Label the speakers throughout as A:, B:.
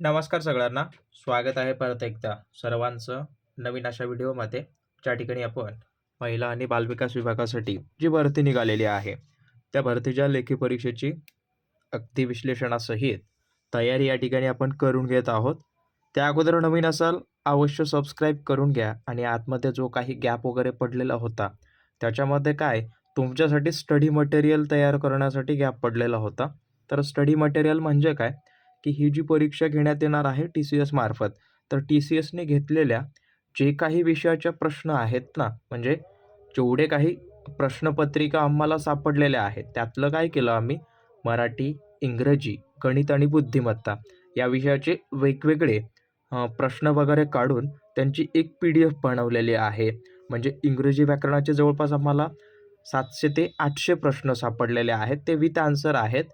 A: नमस्कार सगळ्यांना. स्वागत आहे परत एकदा सर्वांचं नवीन अशा व्हिडिओमध्ये. ज्या ठिकाणी आपण महिला आणि बालविकास विभागासाठी जी भरती निघालेली आहे त्या भरतीच्या लेखी परीक्षेची अगदी विश्लेषणासहित तयारी या ठिकाणी आपण करून घेत आहोत. त्या अगोदर नवीन असाल अवश्य सबस्क्राईब करून घ्या आणि आतमध्ये जो काही गॅप वगैरे पडलेला होता त्याच्यामध्ये काय तुमच्यासाठी स्टडी मटेरियल तयार करण्यासाठी गॅप पडलेला होता. तर स्टडी मटेरियल म्हणजे काय? की ही जी परीक्षा घेण्यात येणार आहे टी सी एस मार्फत तर टी सी एसने घेतलेल्या जे काही विषयाच्या प्रश्न आहेत ना म्हणजे जेवढे काही प्रश्नपत्रिका आम्हाला सापडलेल्या आहेत त्यातलं काय केलं आम्ही? मराठी इंग्रजी गणित आणि बुद्धिमत्ता या विषयाचे वेगवेगळे प्रश्न वगैरे काढून त्यांची एक पी डी एफ बनवलेली आहे. म्हणजे इंग्रजी व्याकरणाचे जवळपास आम्हाला सातशे ते आठशे प्रश्न सापडलेले आहेत. ते विथ आन्सर आहेत.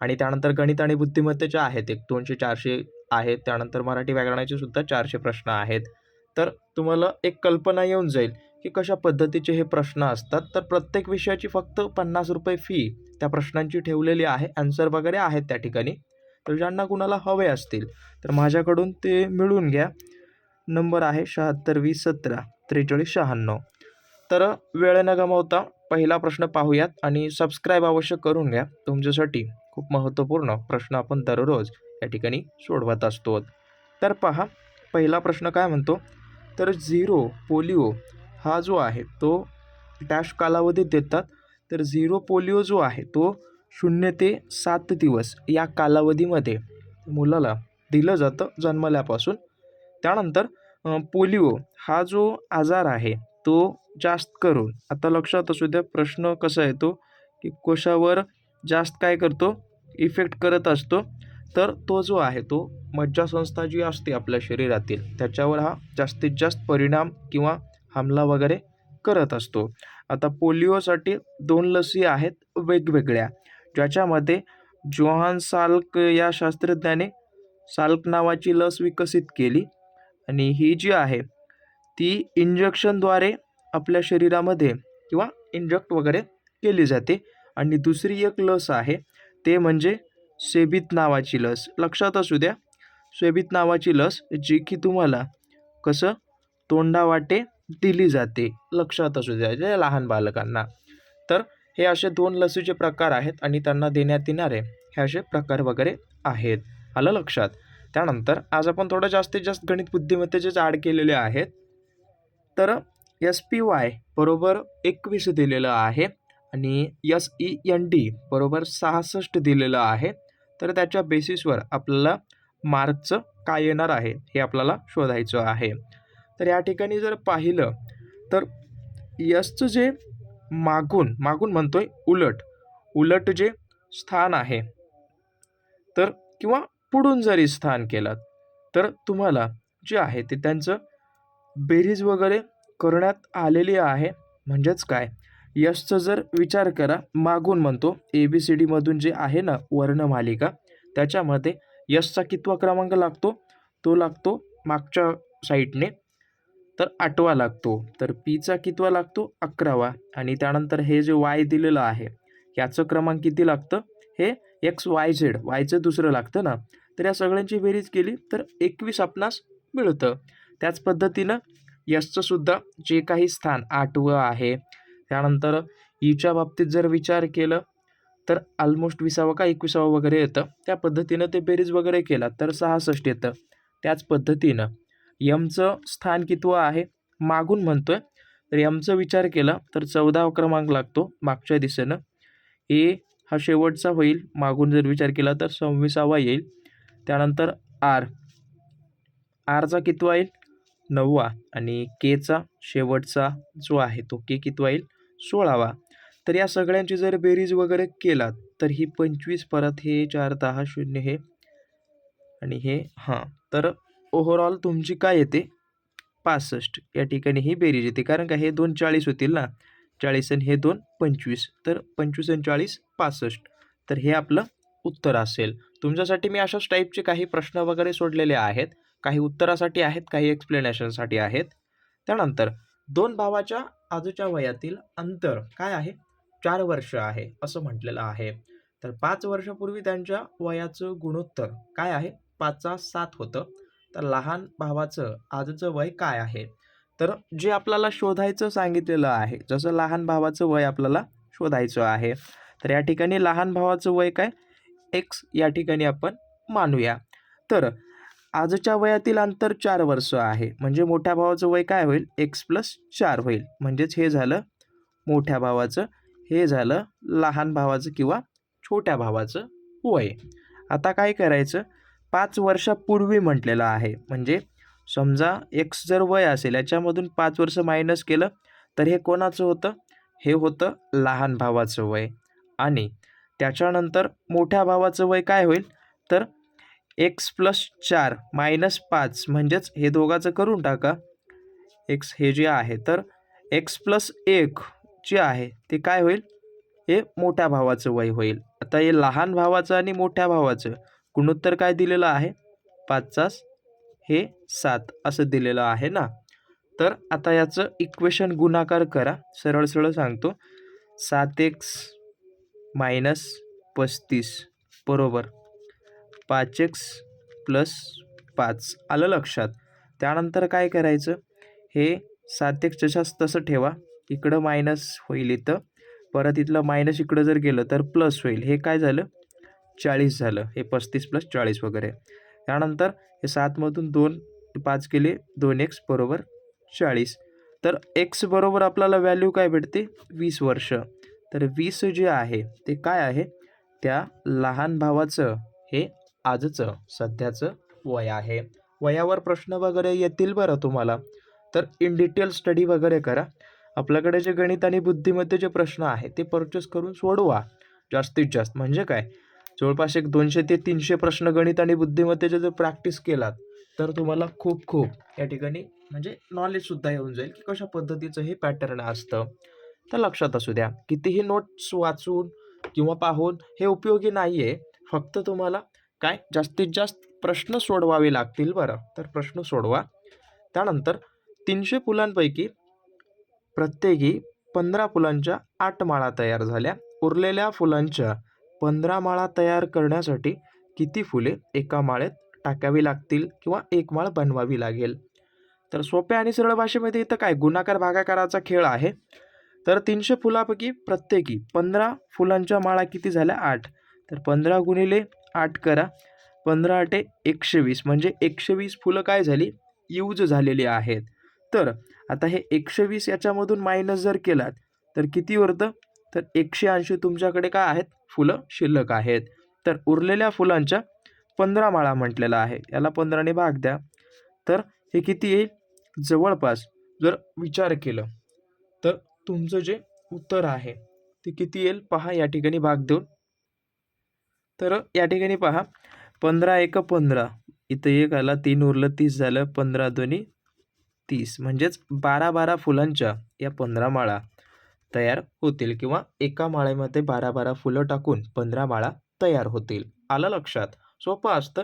A: आणि त्यानंतर गणित आणि बुद्धिमत्तेच्या आहेत एक दोनशे चारशे आहेत. त्यानंतर मराठी व्याकरणाचे सुद्धा चारशे प्रश्न आहेत. तर तुम्हाला एक कल्पना येऊन जाईल की कशा पद्धतीचे हे प्रश्न असतात. तर प्रत्येक विषयाची फक्त पन्नास रुपये फी त्या प्रश्नांची ठेवलेली आहे. आन्सर वगैरे आहेत त्या ठिकाणी. तर ज्यांना कुणाला हवे असतील तर माझ्याकडून ते मिळून घ्या. नंबर आहे शहात्तर वीस सतरा त्रेचाळीस शहाण्णव. तर वेळ न गमावता पहिला प्रश्न पाहूयात आणि सबस्क्राईब अवश्य करून घ्या तुमच्यासाठी. खूप महत्त्वपूर्ण प्रश्न आपण दररोज या ठिकाणी सोडवत असतो. तर पहा पहिला प्रश्न काय म्हणतो? तर झिरो पोलिओ हा जो आहे तो डॅश कालावधीत देतात तर झिरो पोलिओ जो आहे तो शून्य ते सात दिवस या कालावधीमध्ये मुलाला दिलं जातं जन्मल्यापासून. त्यानंतर पोलिओ हा जो आजार आहे तो जास्त करून आता लक्षात असू द्या प्रश्न कसा येतो की कशावर जास्त काय करतो? इफेक्ट करत असतो. तर तो जो आहे तो मज्जासंस्था जी असते आपल्या शरीरातील त्याच्यावर हा जास्तीत जास्त परिणाम किंवा हमला वगैरे करत असतो. आता पोलिओसाठी दोन लसी आहेत वेगवेगळ्या. ज्याच्यामध्ये जोहान साल्क या शास्त्रज्ञाने साल्क नावाची लस विकसित केली. आणि ही जी आहे ती इंजेक्शनद्वारे आपल्या शरीरामध्ये किंवा इंजेक्ट वगैरे केली जाते. आणि दुसरी एक लस आहे ते म्हणजे सेबित नावाची लस. लक्षात असू द्या सेबित नावाची लस जी की तुम्हाला कसं? तोंडावाटे दिली जाते. लक्षात असू द्या जे लहान बालकांना. तर हे असे दोन लसीचे प्रकार आहेत आणि त्यांना देण्यात येणारे हे असे प्रकार वगैरे आहेत. आलं लक्षात? त्यानंतर आज आपण थोडं जास्तीत जास्त गणित बुद्धिमत्तेचेच जाड केलेले आहेत. तर एस पी वाय बरोबर एकवीस दिलेलं आहे. आणि यस ई एन डी बरोबर सहासष्ट दिलेलं आहे. तर त्याच्या बेसिसवर आपल्याला मार्कचं काय येणार आहे हे आपल्याला शोधायचं आहे. तर या ठिकाणी जर पाहिलं तर यसचं जे मागून मागून म्हणतोय उलट उलट जे स्थान आहे तर किंवा पुढून जरी स्थान केलं तर तुम्हाला जे आहे ते त्यांचं बेरीज वगैरे करण्यात आलेली आहे. म्हणजेच काय? यशचं जर विचार करा मागून म्हणतो ए बी सी डीमधून जे आहे ना वर्णमालिका त्याच्यामध्ये यशचा कितवा क्रमांक लागतो? तो लागतो मागच्या साईडने. तर आठवा लागतो. तर पीचा कितवा लागतो? अकरावा. आणि त्यानंतर हे जे वाय दिलेलं आहे याचं क्रमांक किती लागतं? हे एक्स वाय झेड वायचं दुसरं लागतं ना. तर या सगळ्यांची बेरीज केली तर एकवीस आपणास मिळतं. त्याच पद्धतीनं यशचंसुद्धा जे काही स्थान आठवं आहे त्यानंतर ईच्या बाबतीत जर विचार केलं तर ऑलमोस्ट विसावं का एकविसावं वगैरे येतं. त्या पद्धतीनं ते बेरीज वगैरे केला तर सहासष्ट येतं. त्याच पद्धतीनं यमचं स्थान कितवं आहे मागून म्हणतो आहे तर यमचं विचार केला तर चौदा क्रमांक लागतो मागच्या दिशेनं. ए हा शेवटचा होईल मागून जर विचार केला तर सव्वीसावा येईल. त्यानंतर आर. आरचा कितवा येईल? नववा. आणि केचा शेवटचा जो आहे तो के कितवा येईल? सोळावा. तर या सगळ्यांची जर बेरीज वगैरे केलात तर ही पंचवीस परत हे चार दहा शून्य हे आणि हे हां. तर ओव्हरऑल तुमची काय येते? पासष्ट. या ठिकाणी ही बेरीज येते. कारण का हे दोन चाळीस होतील ना? चाळीस आणि हे दोन पंचवीस. तर पंचवीस आणि चाळीस पासष्ट. तर हे आपलं उत्तर असेल. तुमच्यासाठी मी अशाच टाईपचे काही प्रश्न वगैरे सोडलेले आहेत. काही उत्तरासाठी आहेत काही एक्सप्लेनेशनसाठी आहेत. त्यानंतर दोन भावाच्या आजूच्या वयातील अंतर काय आहे? चार वर्ष आहे असं म्हटलेलं आहे. तर पाच वर्षापूर्वी त्यांच्या वयाचं गुणोत्तर काय आहे? पाचा सात होतं. तर लहान भावाचं आजचं वय काय आहे? तर जे आपल्याला शोधायचं सांगितलेलं आहे जसं लहान भावाचं वय आपल्याला शोधायचं आहे तर या ठिकाणी लहान भावाचं वय काय? एक्स या ठिकाणी आपण मानूया. तर आजच्या वयातील अंतर चार वर्ष आहे. म्हणजे मोठ्या भावाचं वय काय होईल? एक्स प्लस चार होईल. म्हणजेच हे झालं मोठ्या भावाचं हे झालं लहान भावाचं किंवा छोट्या भावाचं वय. आता काय करायचं? पाच वर्षापूर्वी म्हटलेलं आहे. म्हणजे समजा एक्स जर वय असेल याच्यामधून पाच वर्ष मायनस केलं तर हे कोणाचं होतं? हे होतं लहान भावाचं वय. आणि त्याच्यानंतर मोठ्या भावाचं वय काय होईल? तर एक्स प्लस चार मायनस पाच म्हणजेच हे दोघाचं करून टाका. एक्स हे जे आहे तर एक्स प्लस एक जे आहे ते काय होईल? हे मोठ्या भावाचं वय होईल. आता हे लहान भावाचं आणि मोठ्या भावाचं गुणोत्तर काय दिलेलं आहे? पाचचाच हे सात असं दिलेलं आहे ना? तर आता याचं इक्वेशन गुणाकार करा. सरळ सरळ सांगतो. सात एक्स मायनस पस्तीस बरोबर. पाच एक्स प्लस पाच आलं लक्षात. त्यानंतर काय करायचं? हे सात एक्स जशास तसं ठेवा. इकडं मायनस होईल इथं. परत इथलं मायनस इकडं जर गेलं तर प्लस होईल. हे काय झालं? चाळीस झालं. हे पस्तीस प्लस चाळीस वगैरे. त्यानंतर हे सातमधून दोन पाच केले दोन एक्स बरोबर चाळीस. तर एक्स बरोबर आपल्याला व्हॅल्यू काय भेटते? वीस वर्ष. तर वीस जे आहे ते काय आहे? त्या लहान भावाचं हे आजचं सध्याचं वय आहे. वयावर प्रश्न वगैरे येतील बरं तुम्हाला. तर इन डिटेल स्टडी वगैरे करा. आपल्याकडे जे गणित आणि बुद्धिमत्तेचे प्रश्न आहे ते परचेस करून सोडवा. जास्तीत जास्त. म्हणजे काय? जवळपास एक दोनशे ते तीनशे प्रश्न गणित आणि बुद्धिमत्तेचे जर प्रॅक्टिस केलात तर तुम्हाला खूप खूप या ठिकाणी म्हणजे नॉलेजसुद्धा येऊन जाईल की कशा पद्धतीचं हे पॅटर्न असतं. तर लक्षात असू द्या. कितीही नोट्स वाचून किंवा पाहून हे उपयोगी नाही आहे फक्त तुम्हाला काय? जास्तीत जास्त प्रश्न सोडवावे लागतील बरं. तर प्रश्न सोडवा. त्यानंतर तीनशे फुलांपैकी प्रत्येकी पंधरा फुलांच्या आठ माळा तयार झाल्या. उरलेल्या फुलांच्या पंधरा माळा तयार करण्यासाठी किती फुले एका माळेत टाकावी लागतील किंवा एक माळ बनवावी लागेल? तर सोप्या आणि सरळ भाषेमध्ये इथं काय? गुणाकार भागाकाराचा खेळ आहे. तर तीनशे फुलापैकी प्रत्येकी पंधरा फुलांच्या माळा किती झाल्या? आठ. तर पंधरा गुणिले आठ करा. पंधरा आठे एकशे वीस म्हणजे एकशे वीस फुलं काय झाली? यूज झालेली आहेत. तर आता हे एकशे वीस याच्यामधून मायनस जर केलात तर किती उरतं? तर एकशे ऐंशी तुमच्याकडे काय आहेत? फुलं शिल्लक आहेत. तर उरलेल्या फुलांच्या पंधरा माळा म्हटलेला आहे. याला पंधराने भाग द्या. तर हे किती येईल? जवळपास जर विचार केलं तर तुमचं जे उत्तर आहे ते किती येईल? पहा या ठिकाणी भाग देऊन. तर या ठिकाणी पहा पंधरा एक पंधरा. इथं एक आला तीन उरलं तीस झालं पंधरा दोन्ही तीस. म्हणजेच बारा बारा फुलांच्या या पंधरा माळा तयार होतील किंवा एका माळेमध्ये बारा बारा फुलं टाकून पंधरा माळा तयार होतील. आलं लक्षात? सोपं असतं.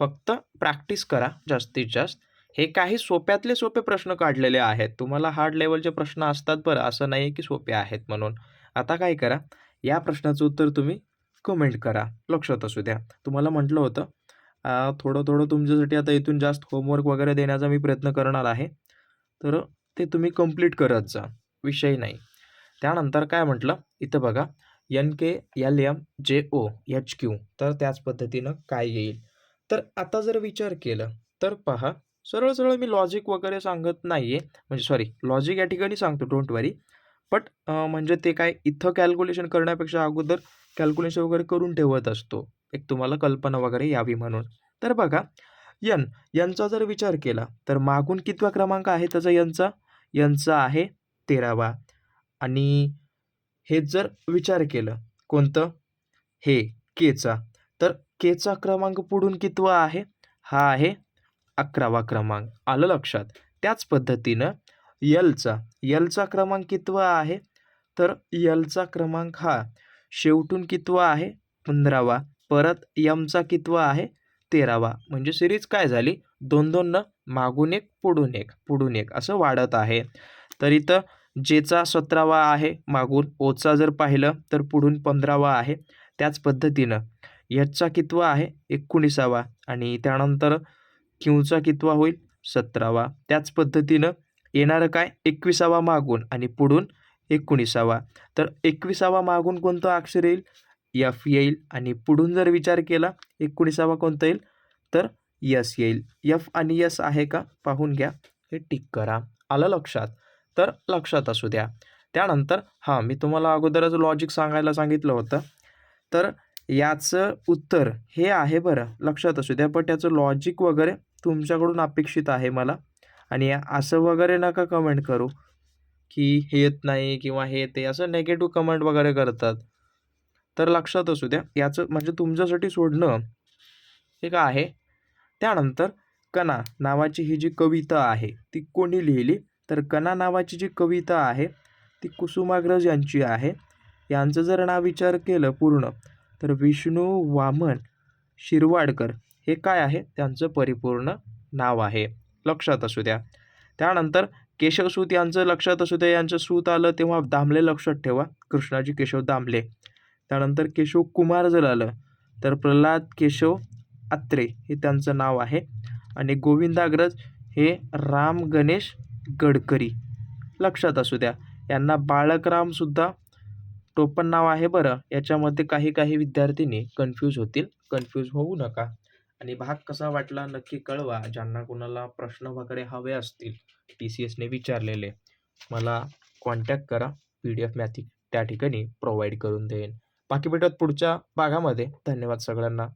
A: फक्त प्रॅक्टिस करा जास्तीत जास्त. हे काही सोप्यातले सोपे प्रश्न काढलेले आहेत. तुम्हाला हार्ड लेवलचे प्रश्न असतात बरं. असं नाही की सोपे आहेत म्हणून. आता काय करा? या प्रश्नाचं उत्तर तुम्ही कमेंट करा. लक्षात असू द्या. तुम्हाला म्हटलं होतं थोडं थोडं तुमच्यासाठी आता इथून जास्त होमवर्क वगैरे देण्याचा मी प्रयत्न करणार आहे. तर ते तुम्ही कंप्लीट करत जा. विषय नाही. त्यानंतर काय म्हटलं? इथं बघा. एन के एल एम जे ओ एच क्यू तर त्याच पद्धतीनं काय येईल? तर आता जर विचार केलं तर पहा. सरळ सरळ मी लॉजिक वगैरे सांगत नाही आहे म्हणजे सॉरी लॉजिक या ठिकाणी सांगतो डोंट वरी बट म्हणजे ते काय इथं कॅल्क्युलेशन करण्यापेक्षा अगोदर कॅल्क्युलेशन वगैरे करून ठेवत असतो. एक तुम्हाला कल्पना वगैरे यावी म्हणून. तर बघा यन यांचा जर विचार केला तर मागून कितवा क्रमांक आहे त्याचा यांचा यांचा आहे तेरावा. आणि हे जर विचार केलं कोणतं? हे केचा. तर केचा क्रमांक पुढून कितवा आहे? हा आहे अकरावा क्रमांक. आलं लक्षात? त्याच पद्धतीनं यलचा. यलचा क्रमांक कितवा आहे? तर यलचा क्रमांक हा शेवटून कितवा आहे? पंधरावा. परत यमचा कितवा आहे? तेरावा. म्हणजे सिरीज काय झाली? दोन दोननं मागून एक पुढून एक पुढून एक असं वाढत आहे. तर इथं जेचा सतरावा आहे मागून ओचा जर पाहिलं तर पुढून पंधरावा आहे. त्याच पद्धतीनं यचचा कितवा आहे? एकोणीसावा. आणि त्यानंतर क्यूचा कितवा होईल? सतरावा. त्याच पद्धतीनं येणारं काय? एकविसावा मागून आणि पुढून एकोणीसावा. तर एकविसावा मागून कोणतं अक्षर येईल? यफ येईल. आणि पुढून जर विचार केला एकोणीसावा कोणता येईल? तर यस येईल. यफ आणि यस आहे का? पाहून घ्या. हे टिक करा. आलं लक्षात? तर लक्षात असू द्या. त्यानंतर हां मी तुम्हाला अगोदरच लॉजिक सांगायला सांगितलं होतं. तर याचं उत्तर हे आहे बरं. लक्षात असू द्या. पण त्याचं लॉजिक वगैरे तुमच्याकडून अपेक्षित आहे मला. आणि असं वगैरे नका कमेंट करू. की हे येत नाही किंवा हे येते असं नेगेटिव्ह कमेंट वगैरे करतात. तर लक्षात असू द्या याचं म्हणजे तुमच्यासाठी सोडणं हे काय आहे? त्यानंतर कणा नावाची ही जी कविता आहे ती कोणी लिहिली? तर कणा नावाची जी कविता आहे ती कुसुमाग्रज यांची आहे. यांचं जर नाव विचार केलं पूर्ण तर विष्णू वामन शिरवाडकर हे काय आहे? त्यांचं परिपूर्ण नाव आहे. लक्षात असू द्या. त्यानंतर केशवसूत यांचं लक्षात असू द्या यांचं सूत आलं तेव्हा दामले लक्षात ठेवा. कृष्णाजी केशव दामले. त्यानंतर केशव कुमार जर आलं तर प्रल्हाद केशव अत्रे हे त्यांचं नाव आहे. आणि गोविंदाग्रज हे राम गणेश गडकरी. लक्षात असू द्या. यांना बाळकरामसुद्धा टोपण नाव आहे बरं. याच्यामध्ये काही काही विद्यार्थिनी कन्फ्यूज होतील. कन्फ्यूज होऊ नका. आणि भाग कसा वाटला नक्की कळवा. ज्यांना कोणाला प्रश्न वगैरे हवे असतील. टी सी एसने विचारलेले. मला कॉन्टॅक्ट करा पी डी एफ मॅथिक त्या ठिकाणी प्रोव्हाइड करून देईन. बाकी भेटत पुढच्या भागामध्ये. धन्यवाद सगळ्यांना.